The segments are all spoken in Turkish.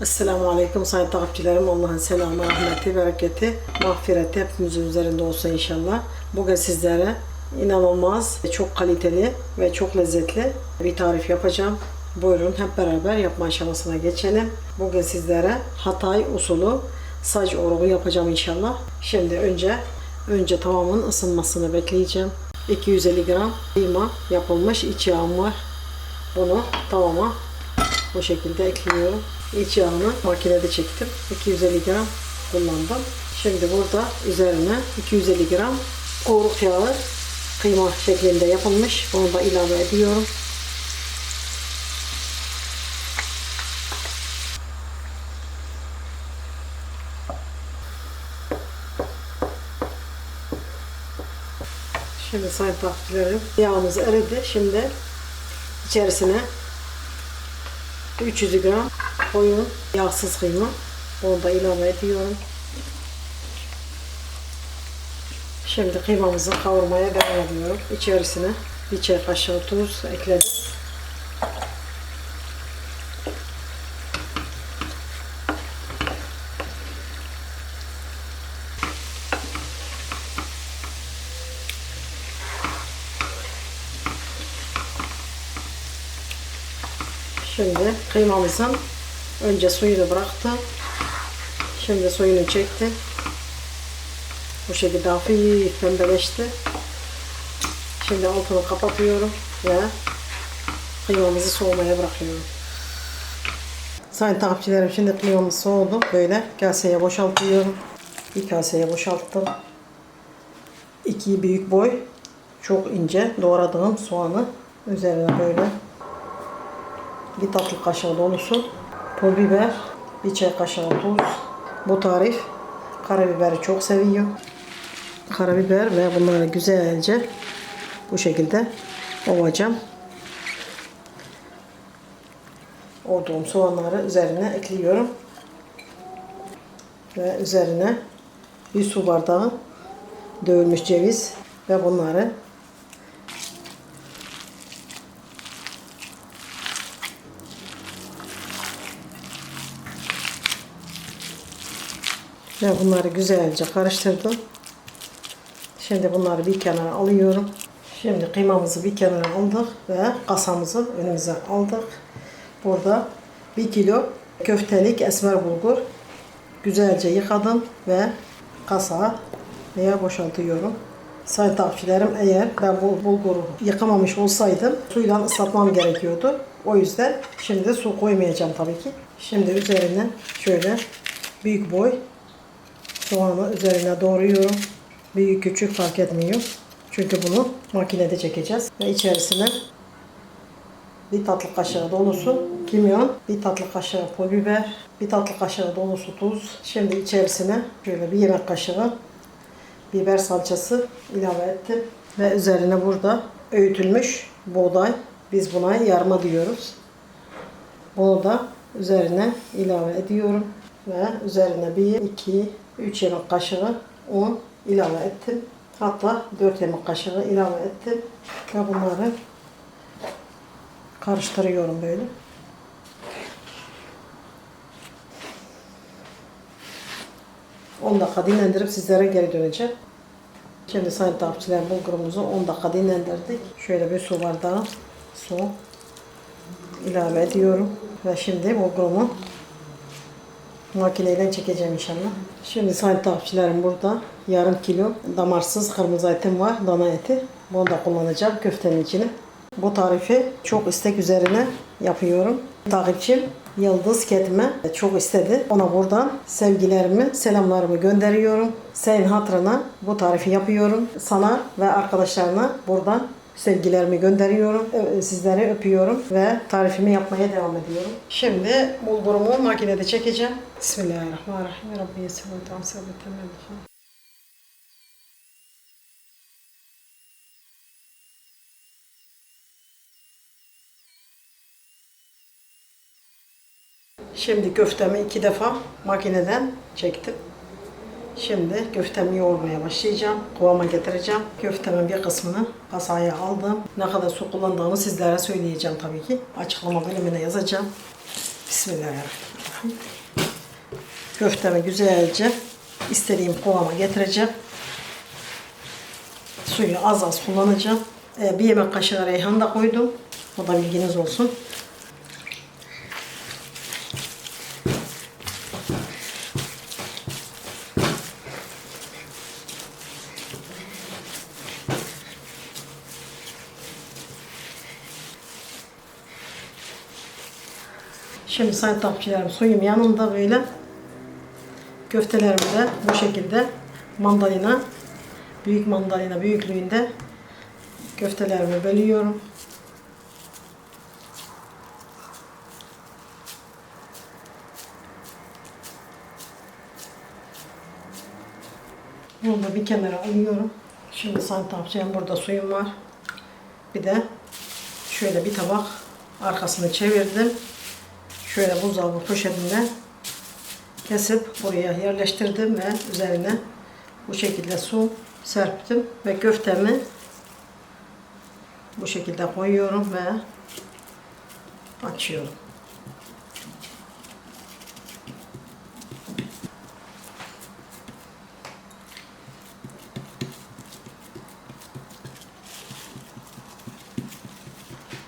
Esselamu Aleyküm sayın takipçilerim. Allah'ın selamı, rahmeti, bereketi, mağfireti hepimizin üzerinde olsun inşallah. Bugün sizlere inanılmaz, çok kaliteli ve çok lezzetli bir tarif yapacağım. Buyurun hep beraber yapma aşamasına geçelim. Bugün sizlere Hatay usulü saç oruğu yapacağım inşallah. Şimdi önce önce tavamın ısınmasını bekleyeceğim. 250 gram kıyma yapılmış iç yağım var. Bunu tavama bu şekilde ekliyorum. İç yağını makinede çektim. 250 gram kullandım. Şimdi burada üzerine 250 gram kuyruk yağı kıyma şeklinde yapılmış. Onu da ilave ediyorum. Şimdi sayın takipçilerim yağımız eridi. Şimdi içerisine 300 gram koyun yağsız kıyma. Onu da ilave ediyorum. Şimdi kıymamızı kavurmaya devam ediyorum. İçerisine bir çay kaşığı tuz ekledim. Şimdi kıymamızın önce suyunu bıraktı. Şimdi suyunu çekti. Bu şekilde hafif pembeleşti. Şimdi altını kapatıyorum ve kıymamızı soğumaya bırakıyorum. Sayın takipçilerim şimdi kıymamız soğudu. Böyle kaseye boşaltıyorum. Bir kaseye boşalttım. İki büyük boy çok ince doğradığım soğanı üzerine böyle bir tatlı kaşığı dolusu pul biber, bir çay kaşığı tuz. Bu tarif karabiberi çok seviyor. Karabiber ve bunları güzelce bu şekilde ovacağım. Ovduğum soğanları üzerine ekliyorum. Ve üzerine bir su bardağı dövülmüş ceviz ve bunları Ve bunları güzelce karıştırdım. Şimdi bunları bir kenara alıyorum. Şimdi kıymamızı bir kenara aldık ve kasamızı önümüze aldık. Burada bir kilo köftelik esmer bulgur güzelce yıkadım ve kasaya veya boşaltıyorum. Sayın takipçilerim eğer ben bu bulguru yıkamamış olsaydım suyla ıslatmam gerekiyordu. O yüzden şimdi su koymayacağım tabii ki. Şimdi üzerine şöyle büyük boy soğanı üzerine doğruyorum. Büyük küçük fark etmiyor. Çünkü bunu makinede çekeceğiz. Ve içerisine bir tatlı kaşığı dolusu kimyon, bir tatlı kaşığı pul biber, bir tatlı kaşığı dolusu tuz. Şimdi içerisine şöyle bir yemek kaşığı biber salçası ilave ettim. Ve üzerine burada öğütülmüş buğday. Biz buna yarma diyoruz. Bunu da üzerine ilave ediyorum. Ve üzerine bir, iki, 3 yemek kaşığı un ilave ettim. Hatta 4 yemek kaşığı ilave ettim. Ve bunları karıştırıyorum böyle. On dakika dinlendirip sizlere geri döneceğim. Şimdi sayın takipçiler bulgurumuzu 10 dakika dinlendirdik. Şöyle bir su bardağı su ilave ediyorum. Ve şimdi bulgurumu makineyle çekeceğim inşallah. Şimdi sayın takipçilerim burada yarım kilo damarsız kırmızı etim var, dana eti. Bunu da kullanacağım köftenin içine. Bu tarifi çok istek üzerine yapıyorum. Takipçim Yıldız Ketme çok istedi. Ona buradan sevgilerimi, selamlarımı gönderiyorum. Senin hatırına bu tarifi yapıyorum. Sana ve arkadaşlarına buradan sevgilerimi gönderiyorum. Ö- Sizleri öpüyorum ve tarifimi yapmaya devam ediyorum. Şimdi bulgurumu makinede çekeceğim. Bismillahirrahmanirrahim. Rabbi ve tamsir ve temel. Şimdi köftemi iki defa makineden çektim. Şimdi köftemi yoğurmaya başlayacağım. Kıvama getireceğim. Köftemin bir kısmını kasaya aldım. Ne kadar su kullandığımı sizlere söyleyeceğim tabii ki. Açıklama bölümüne yazacağım. Bismillahirrahmanirrahim. Köftemi güzelce istediğim kıvama getireceğim. Suyu az az kullanacağım. Ee, bir yemek kaşığı reyhan da koydum. O da bilginiz olsun. Şimdi takipçilerim suyum yanında böyle köftelerimi de bu şekilde mandalina büyük mandalina büyüklüğünde köftelerimi bölüyorum. Bunu da bir kenara alıyorum. Şimdi takipçilerim burada suyum var. Bir de şöyle bir tabak arkasını çevirdim. Şöyle buzdolabı poşetinde kesip buraya yerleştirdim ve üzerine bu şekilde su serptim ve köftemi bu şekilde koyuyorum ve açıyorum.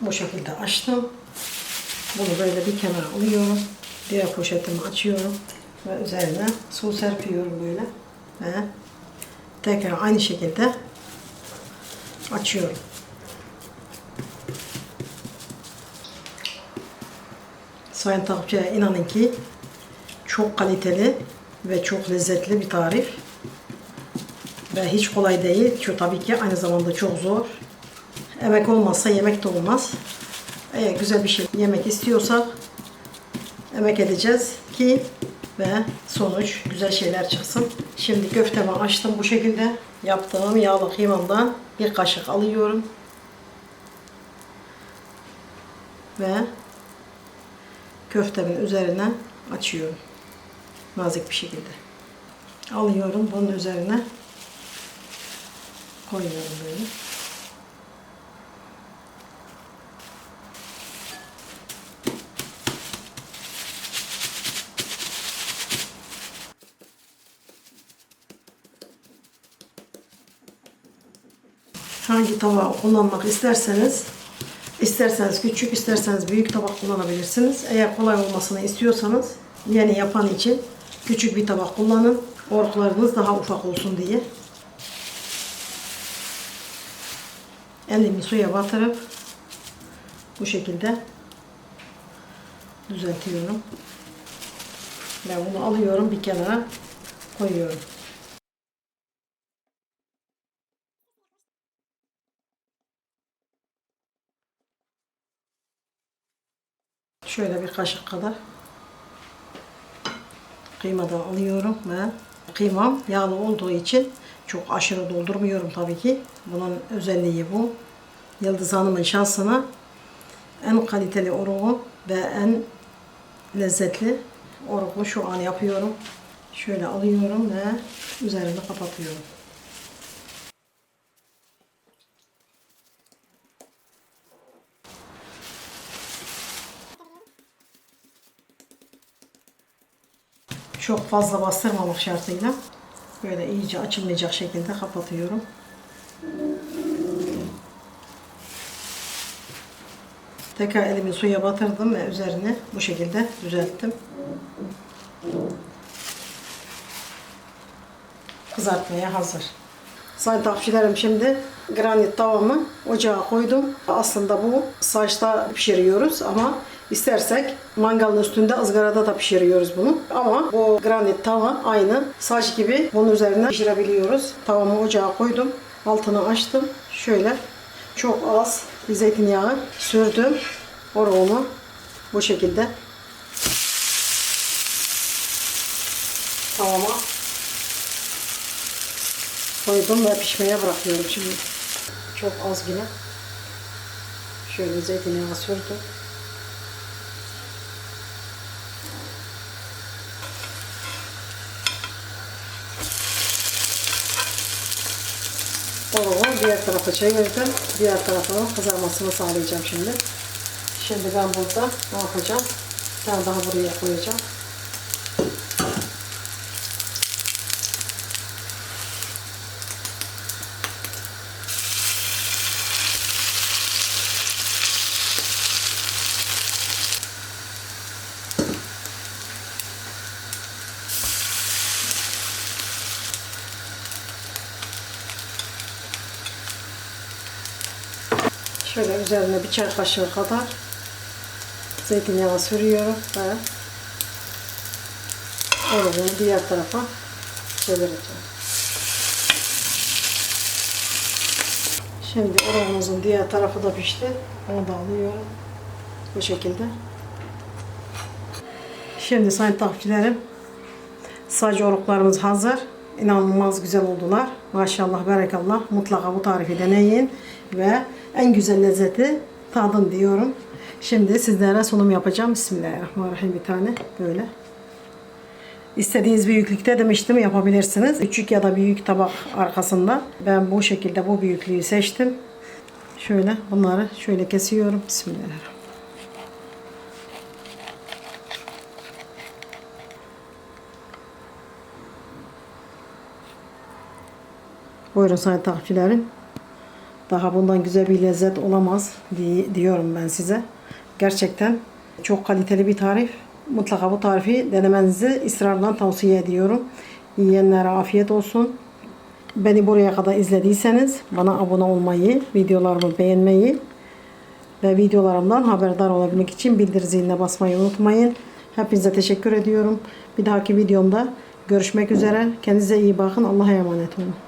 Bu şekilde açtım. Bunu böyle bir kenara alıyorum. Diğer poşetimi açıyorum. Ve üzerine su serpiyorum böyle. Ve tekrar aynı şekilde açıyorum. Sayın takipçiler inanın ki çok kaliteli ve çok lezzetli bir tarif. Ve hiç kolay değil. Çünkü tabii ki aynı zamanda çok zor. Emek olmazsa yemek de olmaz. Eğer güzel bir şey yemek istiyorsak emek edeceğiz ki ve sonuç güzel şeyler çıksın. Şimdi köftemi açtım bu şekilde. Yaptığım yağlı kıymamdan bir kaşık alıyorum. Ve köftemin üzerine açıyorum. Nazik bir şekilde. Alıyorum bunun üzerine koyuyorum böyle. Hangi tava kullanmak isterseniz isterseniz küçük isterseniz büyük tabak kullanabilirsiniz. Eğer kolay olmasını istiyorsanız yeni yapan için küçük bir tabak kullanın. Orklarınız daha ufak olsun diye. Elimi suya batırıp bu şekilde düzeltiyorum. Ve bunu alıyorum bir kenara koyuyorum. Şöyle bir kaşık kadar kıymadan alıyorum ve kıymam yağlı olduğu için çok aşırı doldurmuyorum tabii ki. Bunun özelliği bu. Yıldız Hanım'ın şansına en kaliteli oruğu ve en lezzetli oruğu şu an yapıyorum. Şöyle alıyorum ve üzerini kapatıyorum. Çok fazla bastırmamak şartıyla böyle iyice açılmayacak şekilde kapatıyorum. Tekrar elimi suya batırdım ve üzerine bu şekilde düzelttim. Kızartmaya hazır. Sayın takipçilerim şimdi granit tavamı ocağa koydum. Aslında bu saçta pişiriyoruz ama istersek mangalın üstünde ızgarada da pişiriyoruz bunu. Ama bu granit tava aynı saç gibi bunun üzerine pişirebiliyoruz. Tavamı ocağa koydum. Altını açtım. Şöyle çok az zeytinyağı sürdüm. Oruğumu bu şekilde tavama koydum ve pişmeye bırakıyorum şimdi. Çok az yine. Şöyle zeytinyağı sürdüm. Onu diğer tarafa çevirdim. Diğer tarafının kızarmasını sağlayacağım şimdi. Şimdi ben burada ne yapacağım? Bir daha buraya koyacağım. Şöyle üzerine bir çay kaşığı kadar zeytinyağı sürüyorum ve orucumu diğer tarafa çevireceğim. Şimdi orucumuzun diğer tarafı da pişti. Onu da alıyorum. Bu şekilde. Şimdi sayın takipçilerim saç oruklarımız hazır. İnanılmaz güzel oldular. Maşallah, berekallah. Mutlaka bu tarifi deneyin ve en güzel lezzeti tadın diyorum. Şimdi sizlere sunum yapacağım. Bismillahirrahmanirrahim bir tane böyle. İstediğiniz büyüklükte demiştim yapabilirsiniz. Küçük ya da büyük tabak arkasında. Ben bu şekilde bu büyüklüğü seçtim. Şöyle bunları şöyle kesiyorum. Bismillahirrahmanirrahim. Buyurun sayın takipçilerim. Daha bundan güzel bir lezzet olamaz diyorum ben size. Gerçekten çok kaliteli bir tarif. Mutlaka bu tarifi denemenizi ısrarla tavsiye ediyorum. Yiyenlere afiyet olsun. Beni buraya kadar izlediyseniz bana abone olmayı, videolarımı beğenmeyi ve videolarımdan haberdar olabilmek için bildir ziline basmayı unutmayın. Hepinize teşekkür ediyorum. Bir dahaki videomda görüşmek üzere. Kendinize iyi bakın. Allah'a emanet olun.